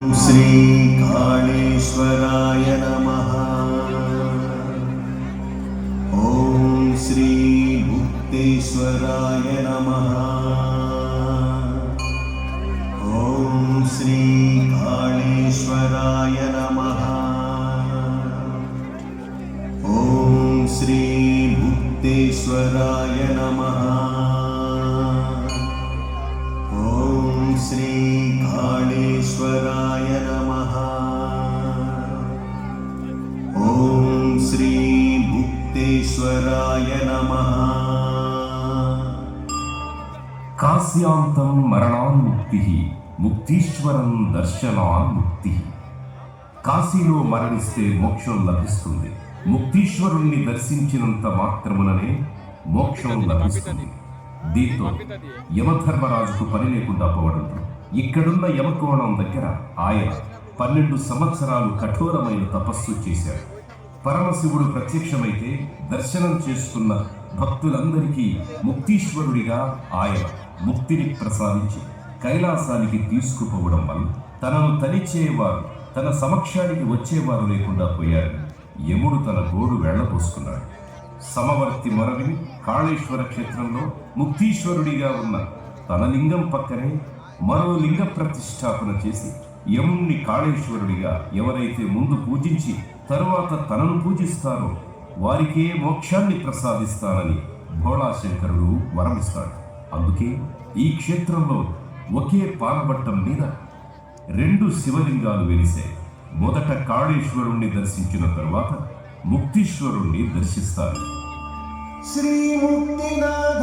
श्रीकाणेश्वराय नमः। ॐ श्रीगुप्तेश्वराय మరణాన్ మరణాన్ముక్తి ముక్తీశ్వరం దర్శనాన్ముక్తి కాశీలో మరణిస్తే మోక్షం లభిస్తుంది ముక్తీశ్వరుణ్ణి దర్శించినంత మాత్రముననే మోక్షం లభిస్తుంది దీంతో యమధర్మరాజుకు పని లేకుండా పోవడంతో ఇక్కడున్న యమకోణం దగ్గర ఆయన పన్నెండు సంవత్సరాలు కఠోరమైన తపస్సు చేశాడు. పరమశివుడు ప్రత్యక్షమైతే దర్శనం చేసుకున్న భక్తులందరికీ ముక్తీశ్వరుడిగా ఆయన ముక్తిని ప్రసాదించి కైలాసానికి తీసుకుపోవడం వల్ల తనను తలిచేవారు తన సమక్షానికి వచ్చేవారు లేకుండా పోయారు. యముడు తన గోడు వెళ్ళబోసుకున్నాడు సమవర్తి మరవిని కాళేశ్వర క్షేత్రంలో ముక్తీశ్వరుడిగా ఉన్న తన లింగం పక్కనే మరో లింగ ప్రతిష్టాపన చేసి యముణ్ణి కాళేశ్వరుడిగా ఎవరైతే ముందు పూజించి తరువాత తనను పూజిస్తారో వారికే మోక్షాన్ని ప్రసాదిస్తానని భోళాశంకరుడు వరమిస్తాడు. అందుకే ఈ క్షేత్రంలో ఒకే పాలబట్టం మీద రెండు శివలింగాలు వెలిసాయి మొదట కాళేశ్వరుణ్ణి దర్శించిన తర్వాత ముక్తీశ్వరుణ్ణి దర్శిస్తారు. శ్రీ ముక్తినాథ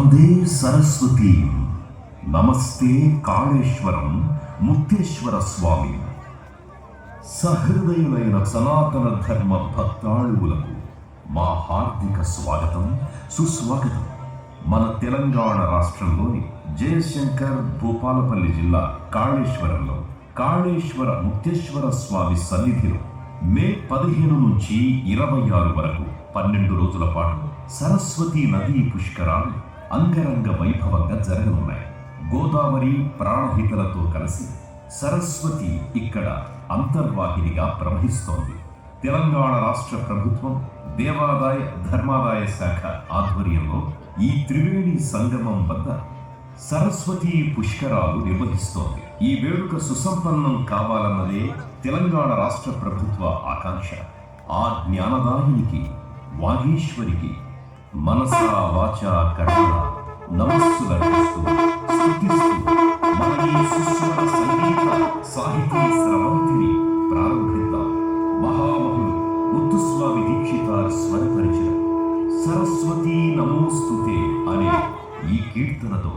వందే సరస్వతి. నమస్తే కాళేశ్వరం ముక్తేశ్వర స్వామి. సహృదయులైన సనాతన ధర్మ భక్తాళువులకు మా హార్దిక స్వాగతం సుస్వాగతం. మన తెలంగాణ రాష్ట్రంలోని జయశంకర్ భూపాలపల్లి జిల్లా కాళేశ్వరంలో కాళేశ్వర ముక్తేశ్వర స్వామి సన్నిధిలో మే పదిహేను నుంచి ఇరవై ఆరు వరకు పన్నెండు రోజుల పాటు సరస్వతి నదీ పుష్కరాలు అంగరంగ వైభవంగా జరగనున్నాయి. గోదావరి ప్రాణహితలతో కలిసి సరస్వతి ఇక్కడ అంతర్వాహినిగా ప్రవహిస్తోంది. తెలంగాణ రాష్ట్ర ప్రభుత్వం దేవాదాయ ధర్మాదాయ శాఖ ఆధ్వర్యంలో ఈ త్రివేణి సంగమం వద్ద సరస్వతి పుష్కరాలు నిర్వహిస్తోంది. ఈ వేడుక సుసంపన్నం కావాలన్నదే తెలంగాణ రాష్ట్ర ప్రభుత్వ ఆకాంక్ష. ఆ జ్ఞానదాయినికి వాగేశ్వరికి మనసా వాచ కర్మ నమస్సులర్పిస్తూ స్తుతిస్తూ మన ఈ సుస్వర సంగీత సాహితీ స్రవంతిని ప్రారంభిద్దాం. మహామహులు ముత్తుస్వామి దీక్షితార్ స్వరపరిచిన సరస్వతీ నమోస్తుతే అనే ఈ కీర్తనతో